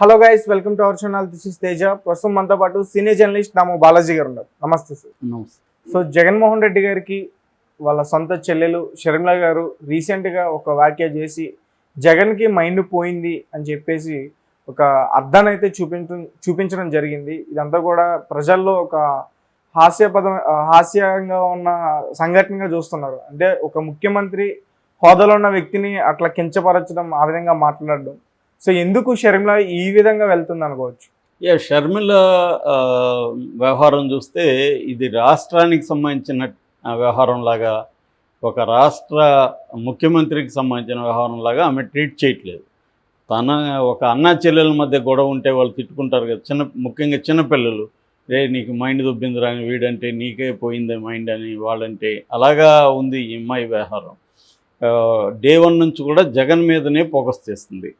Hello guys welcome to our channel this is Teja ప్రస్తుతం మనతో పాటు సీనియర్ జర్నలిస్ట్ నాము బాలాజీ గారు ఉన్నారు నమస్తే సార్ నమస్తే. సో జగన్మోహన్ రెడ్డి గారికి వాళ్ళ సొంత చెల్లెలు షర్మిల గారు రీసెంట్గా ఒక వ్యాఖ్య చేసి జగన్కి మైండ్ పోయింది అని చెప్పేసి ఒక అర్థాన్ని అయితే చూపించడం చూపించడం జరిగింది. ఇదంతా కూడా ప్రజల్లో ఒక హాస్యపదం హాస్యంగా ఉన్న సంఘటనగా చూస్తున్నారు. అంటే ఒక ముఖ్యమంత్రి హోదాలో ఉన్న వ్యక్తిని అట్లా కించపరచడం ఆ విధంగా మాట్లాడడం. సో ఎందుకు షర్మిల ఈ విధంగా వెళ్తుంది అనుకోవచ్చు? యా షర్మిల వ్యవహారం చూస్తే ఇది రాష్ట్రానికి సంబంధించిన వ్యవహారం లాగా ఒక రాష్ట్ర ముఖ్యమంత్రికి సంబంధించిన వ్యవహారం లాగా ఆమె ట్రీట్ చేయట్లేదు. తన ఒక అన్నా చెల్లెల మధ్య గొడవ ఉంటే వాళ్ళు తిట్టుకుంటారు కదా చిన్న ముఖ్యంగా చిన్నపిల్లలు రే నీకు మైండ్ దుబ్బిందిరా అని వీడంటే నీకే పోయిందే మైండ్ అని వాళ్ళంటే అలాగా ఉంది ఈ అమ్మాయి వ్యవహారం. డే వన్ నుంచి కూడా జగన్ మీదనే ఫోకస్ చేస్తుంది.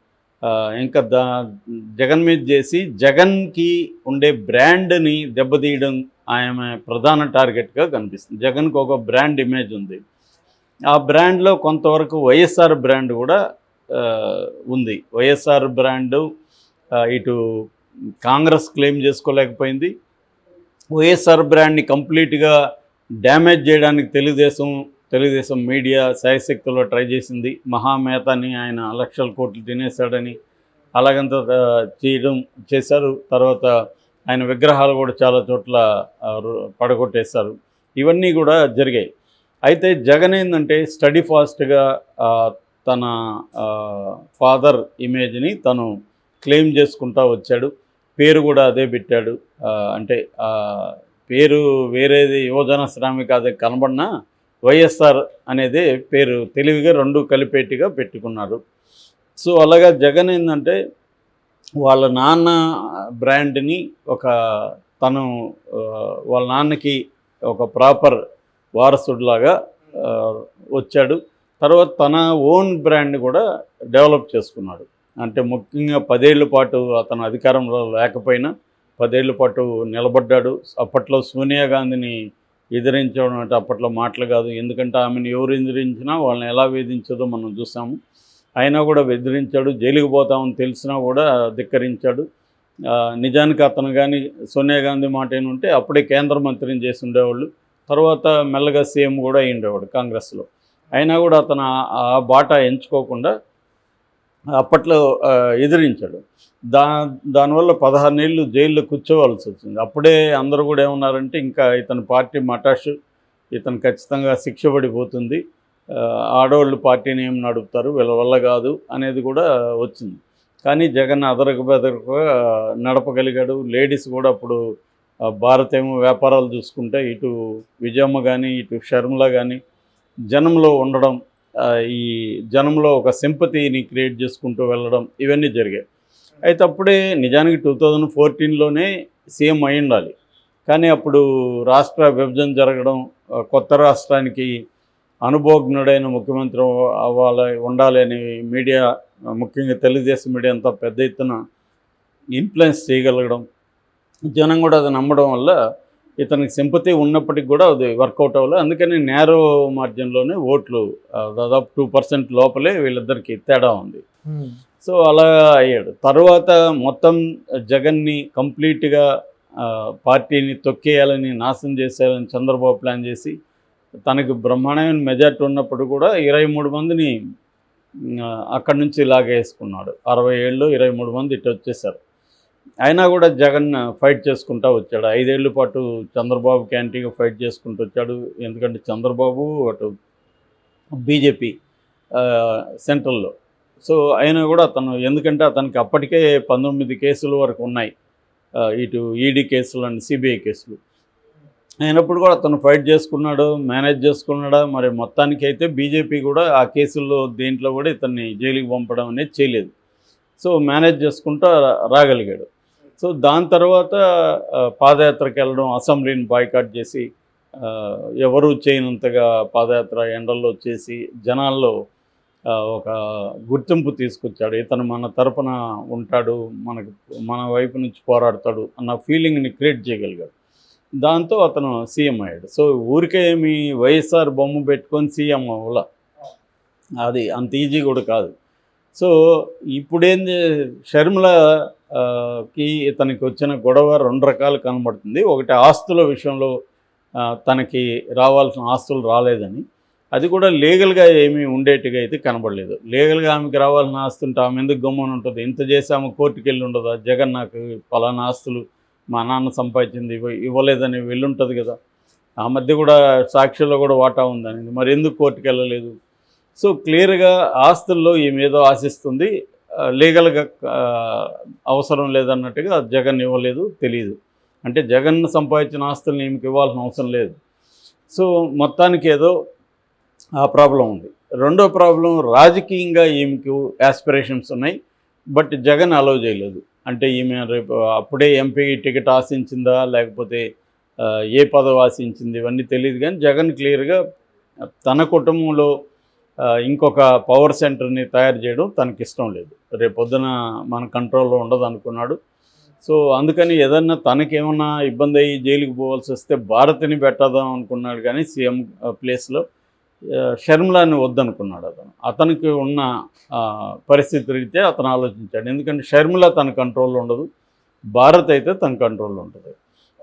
ఇంకా దా జగన్ మీద చేసి జగన్కి ఉండే బ్రాండ్ని దెబ్బతీయడం ఆమె ప్రధాన టార్గెట్గా కనిపిస్తుంది. జగన్కి ఒక బ్రాండ్ ఇమేజ్ ఉంది. ఆ బ్రాండ్లో కొంతవరకు వైఎస్ఆర్ బ్రాండ్ కూడా ఉంది. వైఎస్ఆర్ బ్రాండు ఇటు కాంగ్రెస్ క్లెయిమ్ చేసుకోలేకపోయింది. వైఎస్ఆర్ బ్రాండ్ని కంప్లీట్గా డ్యామేజ్ చేయడానికి తెలుగుదేశం తెలుగుదేశం మీడియా శాయశక్తిలో ట్రై చేసింది. మహామేతని ఆయన లక్షల కోట్లు తినేశాడని అలాగంత చేయడం చేశారు. తర్వాత ఆయన విగ్రహాలు కూడా చాలా చోట్ల పడగొట్టేశారు. ఇవన్నీ కూడా జరిగాయి. అయితే జగన్ ఏంటంటే స్టడీ ఫాస్ట్గా తన ఫాదర్ ఇమేజ్ని తను క్లెయిమ్ చేసుకుంటా వచ్చాడు. పేరు కూడా అదే పెట్టాడు. అంటే పేరు వేరేది యువజన శ్రామిక అదే కనబడినా వైఎస్ఆర్ అనేది పేరు తెలివిగా రెండు కలిపేటిగా పెట్టుకున్నారు. సో అలాగా జగన్ ఏంటంటే వాళ్ళ నాన్న బ్రాండ్ని ఒక తను వాళ్ళ నాన్నకి ఒక ప్రాపర్ వారసుడిలాగా వచ్చాడు. తర్వాత తన ఓన్ బ్రాండ్ కూడా డెవలప్ చేసుకున్నాడు. అంటే ముఖ్యంగా పదేళ్ళ పాటు అతను అధికారంలో లేకపోయినా పదేళ్ళ పాటు నిలబడ్డాడు. అప్పట్లో సోనియా గాంధీని ఎదిరించడం అంటే అప్పట్లో మాటలు కాదు. ఎందుకంటే ఆమెను ఎవరు ఎదిరించినా వాళ్ళని ఎలా వేధించదో మనం చూసాము. అయినా కూడా బెదిరించాడు జైలుకి పోతామని తెలిసినా కూడా ధిక్కరించాడు. నిజానికి అతను కానీ సోనియా గాంధీ మాట ఏమంటే అప్పుడే కేంద్ర మంత్రిని చేసి ఉండేవాళ్ళు. తర్వాత మెల్లగా సీఎం కూడా అయ్యి ఉండేవాడు కాంగ్రెస్లో. అయినా కూడా అతను ఆ బాట ఎంచుకోకుండా అప్పట్లో ఎదిరించాడు. దా దానివల్ల పదహారు నెలలు జైల్లో కూర్చోవాల్సి వచ్చింది. అప్పుడే అందరూ కూడా ఏమన్నారంటే ఇంకా ఇతని పార్టీ మటాషు ఇతను ఖచ్చితంగా శిక్ష పడిపోతుంది. ఆడవాళ్ళు పార్టీని ఏం నడుపుతారు వీళ్ళ వల్ల కాదు అనేది కూడా వచ్చింది. కానీ జగన్ అదరక బెదరక నడపగలిగాడు. లేడీస్ కూడా అప్పుడు భారత్ ఏమో వ్యాపారాలు చూసుకుంటే ఇటు విజయమ్మ కానీ ఇటు షర్మిల కానీ జనంలో ఉండడం ఈ జనంలో ఒక సింపతిని క్రియేట్ చేసుకుంటూ వెళ్ళడం ఇవన్నీ జరిగాయి. అయితే అప్పుడే నిజానికి టూ థౌజండ్ ఫోర్టీన్లోనే సీఎం అయి ఉండాలి. కానీ అప్పుడు రాష్ట్ర విభజన జరగడం కొత్త రాష్ట్రానికి అనుభవజ్ఞుడైన ముఖ్యమంత్రి అవ్వాలి ఉండాలి అని మీడియా ముఖ్యంగా తెలుగుదేశం మీడియా అంతా పెద్ద ఎత్తున ఇన్ఫ్లుయెన్స్ చేయగలగడం జనం కూడా అది నమ్మడం వల్ల ఇతనికి సింపతి ఉన్నప్పటికి కూడా అది వర్కౌట్ అవ్వలేదు అందుకని నేరో మార్జిన్లోనే ఓట్లు దాదాపు టూ పర్సెంట్ లోపలే వీళ్ళిద్దరికి తేడా ఉంది. సో అలా అయ్యాడు. తర్వాత మొత్తం జగన్ని కంప్లీట్గా పార్టీని తొక్కేయాలని నాశనం చేసేయాలని చంద్రబాబు ప్లాన్ చేసి తనకు బ్రహ్మాండమైన మెజార్టీ ఉన్నప్పుడు కూడా ఇరవై మూడు మందిని అక్కడి నుంచి లాగేసుకున్నాడు. అరవై ఏళ్ళు ఇరవై మూడు మంది ఇటు వచ్చేసారు. అయినా కూడా జగన్ ఫైట్ చేసుకుంటూ వచ్చాడు. ఐదేళ్ళ పాటు చంద్రబాబు క్యాంటీగా ఫైట్ చేసుకుంటూ వచ్చాడు. ఎందుకంటే చంద్రబాబు అటు బీజేపీ సెంట్రల్లో. సో అయినా కూడా అతను ఎందుకంటే అతనికి అప్పటికే పంతొమ్మిది కేసుల వరకు ఉన్నాయి. ఇటు ఈడీ కేసులు అండ్ సిబిఐ కేసులు. అయినప్పుడు కూడా అతను ఫైట్ చేసుకున్నాడు మేనేజ్ చేసుకున్నాడా. మరి మొత్తానికి అయితే బీజేపీ కూడా ఆ కేసుల్లో దేంట్లో కూడా ఇతన్ని జైలుకి పంపడం అనేది చేయలేదు. సో మేనేజ్ చేసుకుంటూ రాగలిగాడు. సో దాని తర్వాత పాదయాత్రకు వెళ్ళడం అసెంబ్లీని బాయ్కాట్ చేసి ఎవరూ ఎవరు చేయనంతగా పాదయాత్ర ఎండల్లో చేసి జనాల్లో ఒక గుర్తింపు తీసుకొచ్చాడు. ఇతను మన తరపున ఉంటాడు మనకు మన వైపు నుంచి పోరాడతాడు అన్న ఫీలింగ్ని క్రియేట్ చేయగలిగాడు. దాంతో అతను సీఎం అయ్యాడు. సో ఊరికే మీ వైఎస్ఆర్ బొమ్మ పెట్టుకొని సీఎం అవ్వాల. అది అంత ఈజీ కూడా కాదు. సో ఇప్పుడేం షర్మిల కి ఇతనికి వచ్చిన గొడవ రెండు రకాలు కనబడుతుంది. ఒకటి ఆస్తుల విషయంలో తనకి రావాల్సిన ఆస్తులు రాలేదని. అది కూడా లీగల్గా ఏమీ ఉండేట్టుగా అయితే కనబడలేదు. లీగల్గా ఆమెకి రావాల్సిన ఆస్తి ఉంటే ఆమె ఎందుకు గమ్మున ఉంటుంది? ఇంత చేసి ఆమె కోర్టుకి వెళ్ళి ఉండదా? జగన్ నాకు పలానా ఆస్తులు మా నాన్న సంపాదించింది ఇవ్వ ఇవ్వలేదని వెళ్ళుంటుంది కదా. ఆ మధ్య కూడా సాక్షుల్లో కూడా వాటా ఉందని మరి ఎందుకు కోర్టుకు వెళ్ళలేదు సో క్లియర్గా ఆస్తుల్లో ఈమె ఏదో ఆశిస్తుంది. లీగల్గా అవసరం లేదన్నట్టుగా జగన్ ఇవ్వలేదు తెలియదు అంటే జగన్ సంపాదించిన ఆస్తుల్ని ఈమెకి ఇవ్వాల్సిన అవసరం లేదు. సో మొత్తానికి ఏదో ఆ ప్రాబ్లం ఉంది. రెండో ప్రాబ్లం రాజకీయంగా ఈమెకు యాస్పిరేషన్స్ ఉన్నాయి బట్ జగన్ అలౌ చేయలేదు. అంటే ఈమె రేపు అప్పుడే ఎంపీ టికెట్ ఆశించిందా లేకపోతే ఏ పదవి ఆశించింది ఇవన్నీ తెలియదు కానీ జగన్ క్లియర్గా తన కుటుంబంలో ఇంకొక పవర్ సెంటర్ని తయారు చేయడం తనకి ఇష్టం లేదు. రేపు పొద్దున మన కంట్రోల్లో ఉండదు అనుకున్నాడు సో అందుకని ఏదన్నా తనకేమన్నా ఇబ్బంది అయ్యి జైలుకి పోవాల్సి వస్తే భారతిని పెట్టదాం అనుకున్నాడు కానీ సీఎం ప్లేస్లో షర్మిలాని వద్దనుకున్నాడు అతను. అతనికి ఉన్న పరిస్థితి రీతే అతను ఆలోచించాడు. ఎందుకంటే షర్మిల తన కంట్రోల్లో ఉండదు భారత్ అయితే తన కంట్రోల్లో ఉంటుంది.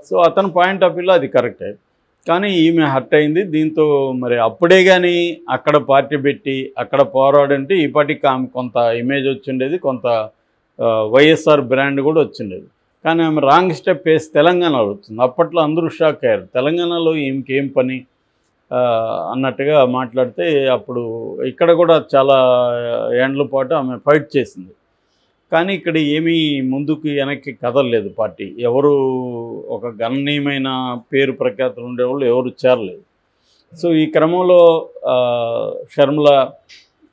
సో అతని పాయింట్ ఆఫ్ వ్యూలో అది కరెక్టే. కానీ ఈమె హర్ట్ అయింది. దీంతో మరి అప్పుడే కానీ అక్కడ పార్టీ పెట్టి అక్కడ పోరాడంటే ఈ పార్టీకి ఆమె కొంత ఇమేజ్ వచ్చిండేది. కొంత వైఎస్ఆర్ బ్రాండ్ కూడా వచ్చిండేది. కానీ ఆమె రాంగ్ స్టెప్ వేసి తెలంగాణలో వచ్చింది అప్పట్లో అందరూ షాక్ అయ్యారు. తెలంగాణలో ఈమెకి ఏం పని? అన్నట్టుగా మాట్లాడితే అప్పుడు ఇక్కడ కూడా చాలా ఏండ్ల పాటు ఆమె ఫైట్ చేసింది. కానీ ఇక్కడ ఏమీ ముందుకు వెనక్కి కదలలేదు పార్టీ. ఎవరు ఒక గణనీయమైన పేరు ప్రఖ్యాతులు ఉండేవాళ్ళు ఎవరు చేరలేదు. సో ఈ క్రమంలో ఆ, షర్మిల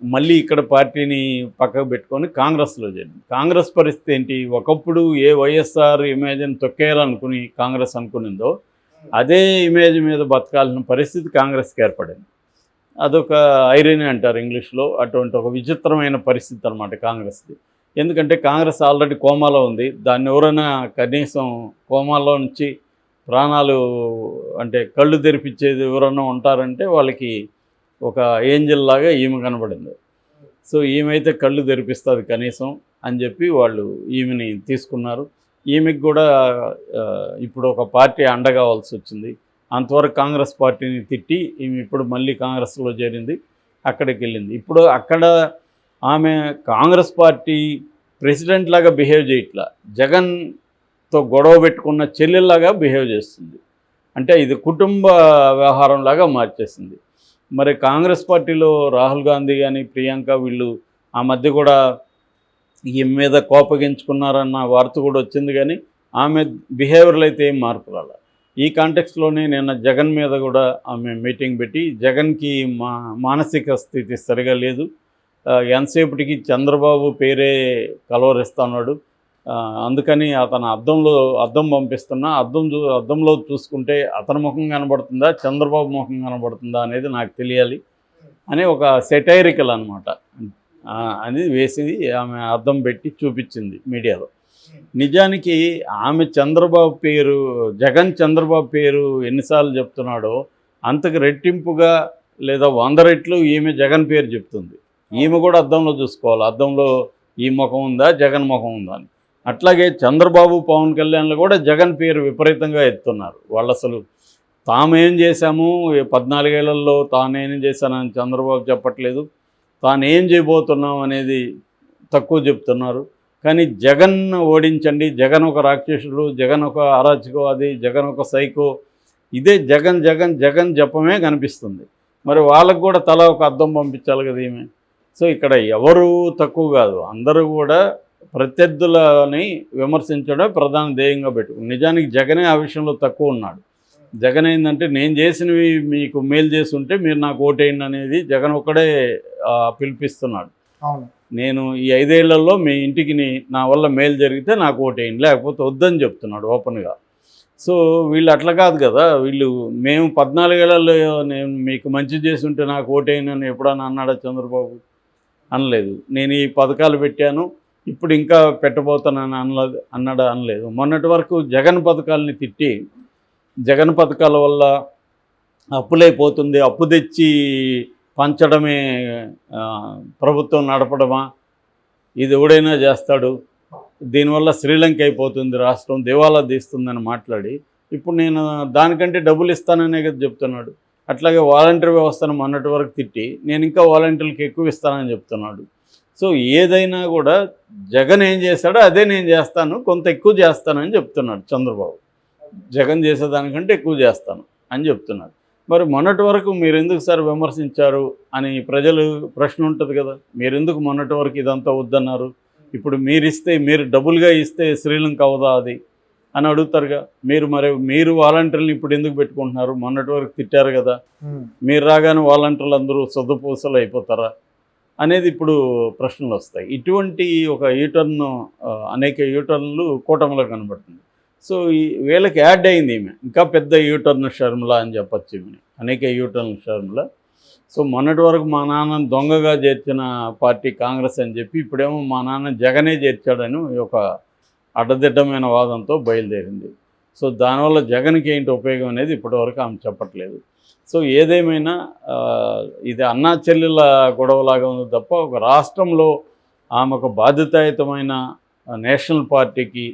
మళ్ళీ ఇక్కడ పార్టీని పక్కకు పెట్టుకొని కాంగ్రెస్లో చేరింది. కాంగ్రెస్ పరిస్థితి ఏంటి? ఒకప్పుడు ఏ వైఎస్ఆర్ ఇమేజ్ని తొక్కేయాలనుకుని కాంగ్రెస్ అనుకునిందో అదే ఇమేజ్ మీద బతకాల్సిన పరిస్థితి కాంగ్రెస్కి ఏర్పడింది. అదొక ఐరనీ అంటారు ఇంగ్లీష్లో. అటువంటి ఒక విచిత్రమైన పరిస్థితి అనమాట కాంగ్రెస్ది. ఎందుకంటే కాంగ్రెస్ ఆల్రెడీ కోమాలో ఉంది. దాన్ని ఎవరైనా కనీసం కోమాలో నుంచి ప్రాణాలు అంటే కళ్ళు తెరిపించేది ఎవరైనా ఉంటారంటే వాళ్ళకి ఒక ఏంజల్ లాగా ఈమె కనబడింది. సో ఈమె కళ్ళు తెరిపిస్తుంది కనీసం అని చెప్పి వాళ్ళు ఈమెని తీసుకున్నారు. ఈమెకి కూడా ఇప్పుడు ఒక పార్టీ అండగావాల్సి వచ్చింది. అంతవరకు కాంగ్రెస్ పార్టీని తిట్టి ఈమె ఇప్పుడు మళ్ళీ కాంగ్రెస్లో చేరింది. అక్కడికి వెళ్ళింది. ఇప్పుడు అక్కడ ఆమె కాంగ్రెస్ పార్టీ ప్రెసిడెంట్ లాగా బిహేవ్ చేయట్లా జగన్తో గొడవ పెట్టుకున్న చెల్లెల్లాగా బిహేవ్ చేస్తుంది. అంటే ఇది కుటుంబ వ్యవహారం లాగా మార్చేసింది. మరి కాంగ్రెస్ పార్టీలో రాహుల్ గాంధీ కానీ ప్రియాంక వీళ్ళు ఆ మధ్య కూడా ఈమె మీద కోపగించుకున్నారన్న వార్త కూడా వచ్చింది కానీ ఆమె బిహేవియర్లు అయితే ఏం మార్పు రాల. ఈ కాంటెక్స్లోనే నిన్న జగన్ మీద కూడా ఆమె మీటింగ్ పెట్టి జగన్కి మా మానసిక స్థితి సరిగా లేదు. ఎంతసేపటికి చంద్రబాబు పేరే కలవరిస్తున్నాడు. అందుకని అతను అద్దంలో అద్దం పంపిస్తున్నా అద్దం చూ అద్దంలో చూసుకుంటే అతని ముఖం కనబడుతుందా చంద్రబాబు ముఖం కనబడుతుందా అనేది నాకు తెలియాలి అని ఒక సెటైరికల్ అనమాట అని వేసి ఆమె అద్దం పెట్టి చూపించింది మీడియాలో. నిజానికి ఆమె చంద్రబాబు పేరు జగన్ చంద్రబాబు పేరు ఎన్నిసార్లు చెప్తున్నాడో అంతకు రెట్టింపుగా లేదా వంద రెట్లు ఈమె జగన్ పేరు చెప్తుంది. ఈమె కూడా అద్దంలో చూసుకోవాలి. అద్దంలో ఈ ముఖం ఉందా జగన్ ముఖం ఉందా అని. అట్లాగే చంద్రబాబు పవన్ కళ్యాణ్లు కూడా జగన్ పేరు విపరీతంగా ఎత్తున్నారు. వాళ్ళు అసలు తామేం చేశాము? పద్నాలుగేళ్ళలో తానేం చేశానని చంద్రబాబు చెప్పట్లేదు. తానేం చేయబోతున్నాం అనేది తక్కువ చెప్తున్నారు. కానీ జగన్ ఓడించండి జగన్ ఒక రాక్షసుడు జగన్ ఒక అరాచకవాది జగన్ ఒక సైకో. ఇదే జగన్ జగన్ జగన్ జపమే కనిపిస్తుంది. మరి వాళ్ళకు కూడా తల ఒక అద్దం పంపించాలి కదా ఈమె. సో ఇక్కడ ఎవరు తక్కువ కాదు అందరూ కూడా ప్రత్యర్థులని విమర్శించడమే ప్రధాన ధ్యేయంగా పెట్టుకుని నిజానికి జగనే ఆ విషయంలో తక్కువ ఉన్నాడు. జగన్ ఏంటంటే నేను చేసినవి మీకు మేలు చేసి ఉంటే మీరు నాకు ఓటేయండి అనేది జగన్ ఒక్కడే పిలిపిస్తున్నాడు. నేను ఈ ఐదేళ్ళలో మీ ఇంటికి నీ- వల్ల మేలు జరిగితే నాకు ఓటేయండి లేకపోతే వద్దని చెప్తున్నాడు ఓపెన్గా. సో వీళ్ళు అట్లా కాదు కదా వీళ్ళు మేము పద్నాలుగేళ్ళలో నేను మీకు మంచి చేసి ఉంటే నాకు ఓటేయండి అని ఎప్పుడన్నా అన్నాడా చంద్రబాబు? అనలేదు. నేను ఈ పథకాలు పెట్టాను ఇప్పుడు ఇంకా పెట్టబోతానని అనలేదు అన్నాడు అనలేదు. మొన్నటి వరకు జగన్ పథకాలని తిట్టి జగన్ పథకాల వల్ల అప్పులైపోతుంది అప్పు తెచ్చి పంచడమే ప్రభుత్వం నడపడమా? ఇది ఎవడైనా చేస్తాడు? దీనివల్ల శ్రీలంక అయిపోతుంది రాష్ట్రం దివాలా తీస్తుందని మాట్లాడి ఇప్పుడు నేను దానికంటే డబ్బులు ఇస్తాననే కదా చెప్తున్నాడు. అట్లాగే వాలంటీర్ వ్యవస్థను మొన్నటి వరకు తిట్టి నేను ఇంకా వాలంటీర్లకు ఎక్కువ ఇస్తానని చెప్తున్నాడు. సో ఏదైనా కూడా జగన్ ఏం చేశాడో అదే నేను చేస్తాను కొంత ఎక్కువ చేస్తానని చెప్తున్నాడు చంద్రబాబు. జగన్ చేసేదానికంటే ఎక్కువ చేస్తాను అని చెప్తున్నాడు. మరి మొన్నటి వరకు మీరు ఎందుకు సార్ విమర్శించారు అని ప్రజలు ప్రశ్న ఉంటుంది కదా మీరు ఎందుకు మొన్నటి వరకు ఇదంతా వద్దన్నారు? ఇప్పుడు మీరు ఇస్తే మీరు డబుల్గా ఇస్తే శ్రీలంక అవుదా అది? అని అడుగుతారుగా. మీరు మరి మీరు వాలంటీర్లు ఇప్పుడు ఎందుకు పెట్టుకుంటున్నారు? మొన్నటి వరకు తిట్టారు కదా. మీరు రాగానే వాలంటీర్లు అందరూ సొద్దుపూసలు అయిపోతారా? అనేది ఇప్పుడు ప్రశ్నలు వస్తాయి. ఇటువంటి ఒక యూటర్న్ అనేక యూటర్న్లు కూటమిలో కనబడుతుంది. సో ఈ వీళ్ళకి యాడ్ అయింది ఈమె. ఇంకా పెద్ద యూటర్న్ షర్మిల అని చెప్పచ్చు ఈమె అనేక యూటర్న్ షర్మిల. సో మొన్నటి వరకు మా నాన్న దొంగగా చేర్చిన పార్టీ కాంగ్రెస్ అని చెప్పి ఇప్పుడేమో మా నాన్న జగనే చేర్చాడని ఒక అడ్డదిడ్డమైన వాదంతో బయలుదేరింది. సో దానివల్ల జగన్కి ఏంటి ఉపయోగం అనేది ఇప్పటివరకు ఆమె చెప్పట్లేదు. సో ఏదేమైనా ఇది అన్నా చెల్లెల గొడవలాగా ఉంది తప్ప ఒక రాష్ట్రంలో ఆమె ఒక బాధ్యతాయుతమైన నేషనల్ పార్టీకి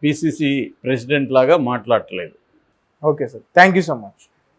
పిసిసి ప్రెసిడెంట్ లాగా మాట్లాడట్లేదు. Okay sir. Thank you so much.